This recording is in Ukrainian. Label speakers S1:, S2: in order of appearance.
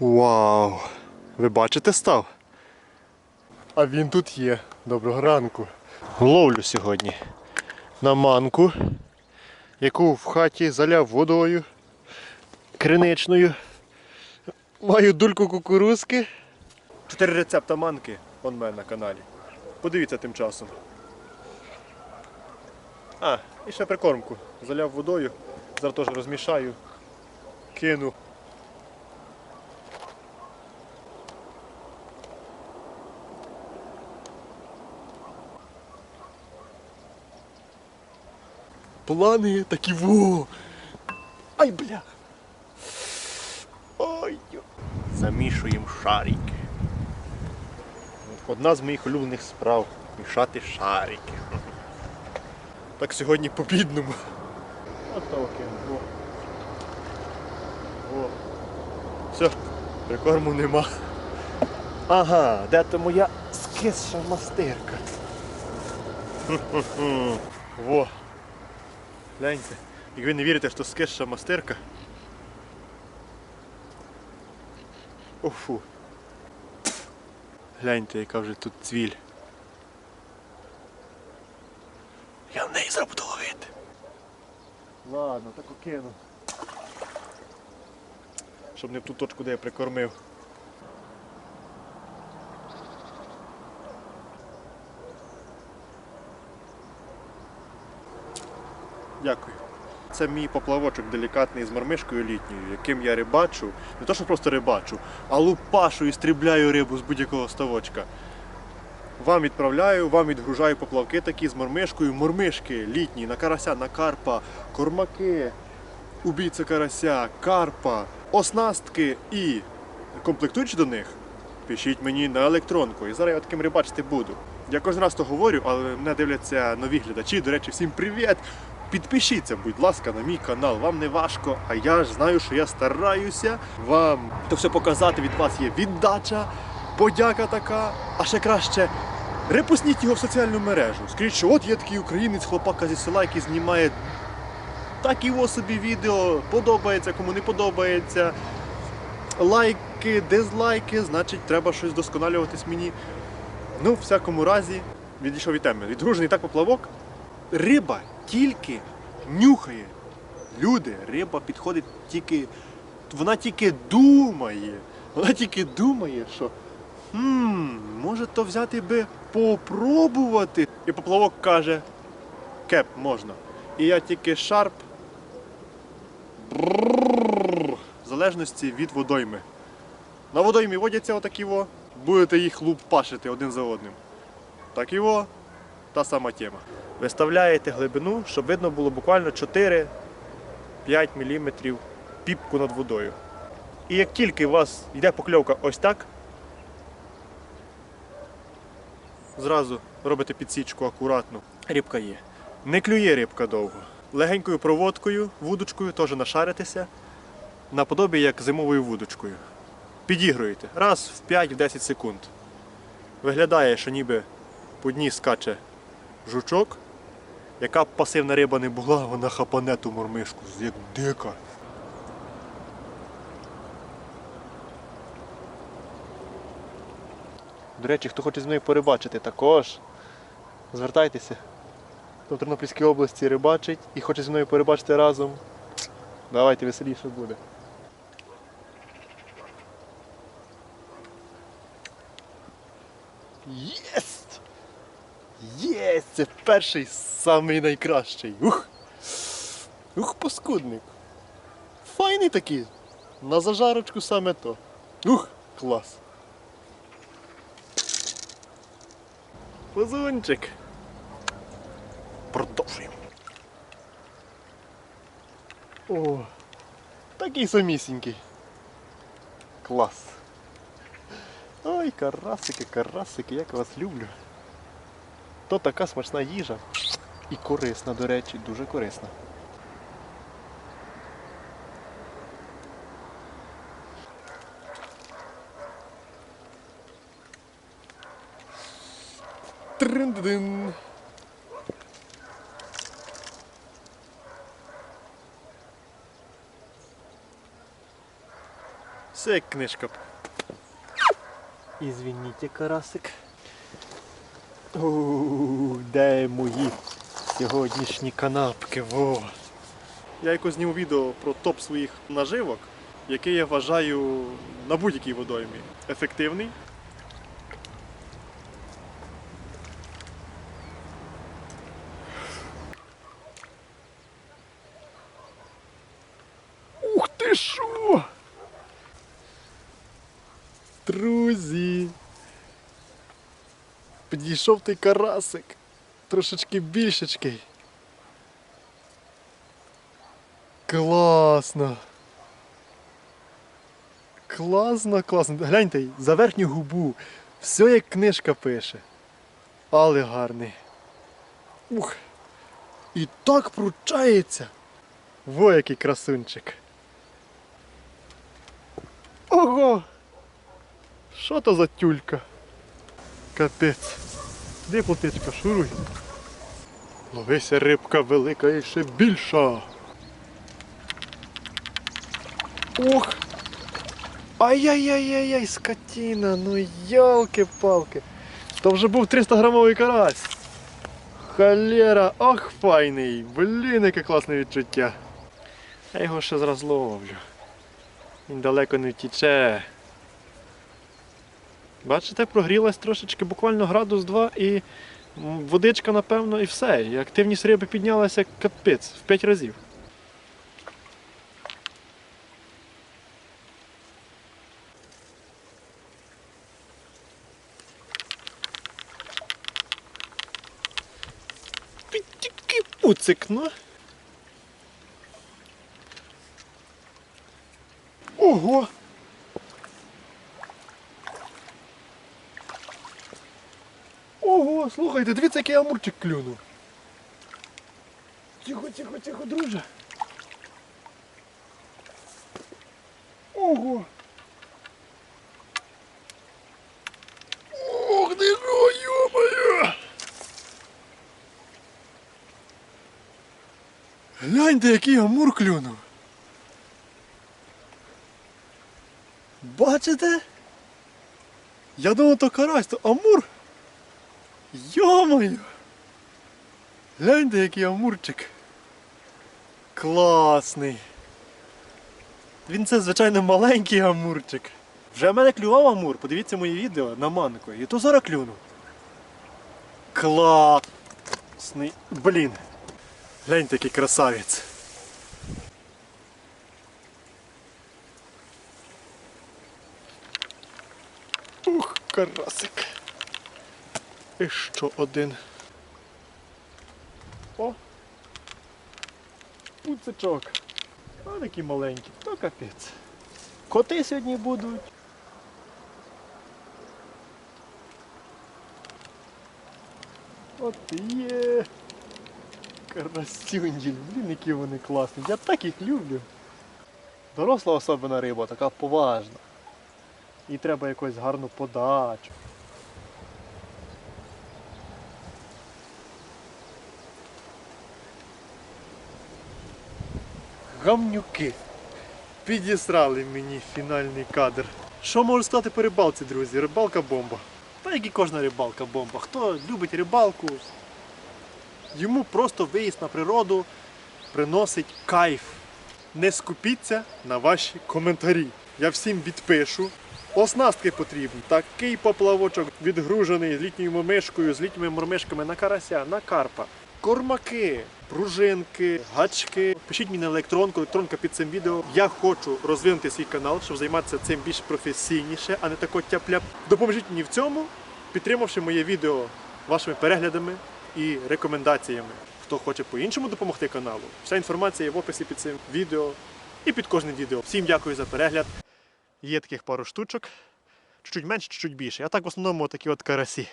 S1: Вау! Ви бачите став? А він тут є. Доброго ранку. Ловлю сьогодні на манку, яку в хаті заляв водою криничною. Маю дульку кукурузки. Чотири рецепта манки он в мене на каналі. Подивіться тим часом. А, і ще прикормку. Заляв водою. Зараз теж розмішаю. Кину. Плани такі во. Ай, бля. Ой. Замішуємо шарики. Одна з моїх улюблених справ мішати шарики. Так сьогодні по бідному. Отаке. Во. Во. Все, прикорму нема. Ага, де то моя скисша мастирка. Во. Гляньте. Як ви не вірите, що скисша мастирка. Офу. Гляньте, яка вже тут цвіль. Я в неї зараз буду. Ладно, так окину. Щоб не в ту точку, де я прикормив. Дякую. Це мій поплавочок делікатний з мармишкою літньою, яким я рибачу. Не то, що просто рибачу, а лупашу і стрібляю рибу з будь-якого ставочка. Вам відправляю, вам відгружаю поплавки такі з мормишкою. Мормишки літні, на карася, на карпа, кормаки, убійця карася, карпа, оснастки і комплектуючи до них, пишіть мені на електронку. І зараз я таким рибачити буду. Я кожен раз то говорю, але мене дивляться нові глядачі. До речі, всім привіт! Підпишіться, будь ласка, на мій канал. Вам не важко, а я ж знаю, що я стараюся вам то все показати. Від вас є віддача, подяка така, а ще краще. Репустніть його в соціальну мережу. Скажіть, що от є такий українець, хлопака зі села, який знімає такі ось собі відео, подобається, кому не подобається. Лайки, дизлайки, значить, треба щось досконалюватись мені. Ну, в всякому разі, відійшов від теми. Відгружений так поплавок. Риба тільки нюхає. Люди, риба підходить тільки. Вона тільки думає. Вона тільки думає, що хм, може то взяти би попробувати. І поплавок каже, кеп можна. І я тільки шарп. Брррррр, В залежності від водойми. На водоймі водяться отакі во, будете їх лупашити один за одним. Так і во, та сама тема. Виставляєте глибину, щоб видно було буквально 4-5 мм піпку над водою. І як тільки у вас йде покльовка ось так, зразу робите підсічку акуратно. Рибка є. Не клює рибка довго. Легенькою проводкою, вудочкою теж нашаритеся, наподобі як зимовою вудочкою. Підігруєте раз в 5-10 секунд. Виглядає, що ніби по дні скаче жучок. Яка б пасивна риба не була, вона хапане ту мормишку, як дика. До речі, хто хоче зі мною порибачити також, звертайтеся. Хто в Тернопільській області рибачить і хоче зі мною порибачити разом. Давайте веселіше буде. Єсть! Єсть! Це перший самий найкращий. Ух! Ух, паскудник. Файний такий. На зажарочку саме то. Ух, клас. Позунчик. Продовжуємо. О, такий самісінький. Клас. Ой, карасики, карасики, як вас люблю. То така смачна їжа. І корисна, до речі, дуже корисна. Трин-дин. Все як книжка. Ізвініть, карасик. Ууу, де мої сьогоднішні канапки? Во. Я якось зніму відео про топ своїх наживок, який я вважаю на будь-якій водоймі. Ефективний. Ух ти що! Друзі! Підійшов той карасик. Трошечки більшечкий. Класно. Класно, класно. Гляньте, за верхню губу. Все як книжка пише. Але гарний. Ух. І так пручається. Во який красунчик. Ого! Що то за тюлька? Капець. Де плотичка, шуруй. Ловися рибка велика і ще більша. Ох! Ай-яй-яй-яй, скотина, ну ялки-палки. То вже був 300 грамовий карась. Холера, ах файний. Блін, яке класне відчуття. Я його ще зараз ловлю. Він далеко не втіче. Бачите, прогрілась трошечки, буквально градус 2 і водичка, напевно, і все. І активність риби піднялася капець в 5 разів. Тільки пуцик, ну. Ого! Слухайте, дивіться, який амурчик клюнув. Тихо, тихо, тихо, друже. Ого! Ох ти що, йо-моє! Гляньте, який амур клюнув. Бачите? Я думав, то карась, то амур. Йо-моє! Гляньте, який амурчик. Класний. Він це, звичайно, маленький амурчик. Вже в мене клював амур, подивіться моє відео на манку. І то зараз клюнув. Класний. Блін. Гляньте, який красавець. Ух, карасик. І що один. О! Пуцичок. А такі маленькі, то капець. Коти сьогодні будуть. От і є. Карасюнді, блін, які вони класні. Я так їх люблю. Доросла особина риба, така поважна. Їй треба якусь гарну подачу. Гамнюки. Підісрали мені фінальний кадр. Що можу сказати по рибалці, друзі? Рибалка бомба. Та як і кожна рибалка бомба. Хто любить рибалку, йому просто виїзд на природу приносить кайф. Не скупіться на ваші коментарі. Я всім відпишу. Оснастки потрібні. Такий поплавочок відгружений з літньою мормишкою, з літніми мормишками на карася, на карпа. Кормаки, пружинки, гачки. Пишіть мені на електронку, електронка під цим відео. Я хочу розвинути свій канал, щоб займатися цим більш професійніше, а не тако тяп-ляп. Допоможіть мені в цьому, підтримавши моє відео вашими переглядами і рекомендаціями. Хто хоче по-іншому допомогти каналу, вся інформація є в описі під цим відео і під кожним відео. Всім дякую за перегляд. Є таких пару штучок. Чуть-чуть менше, чуть-чуть більше. А так в основному такі от карасі.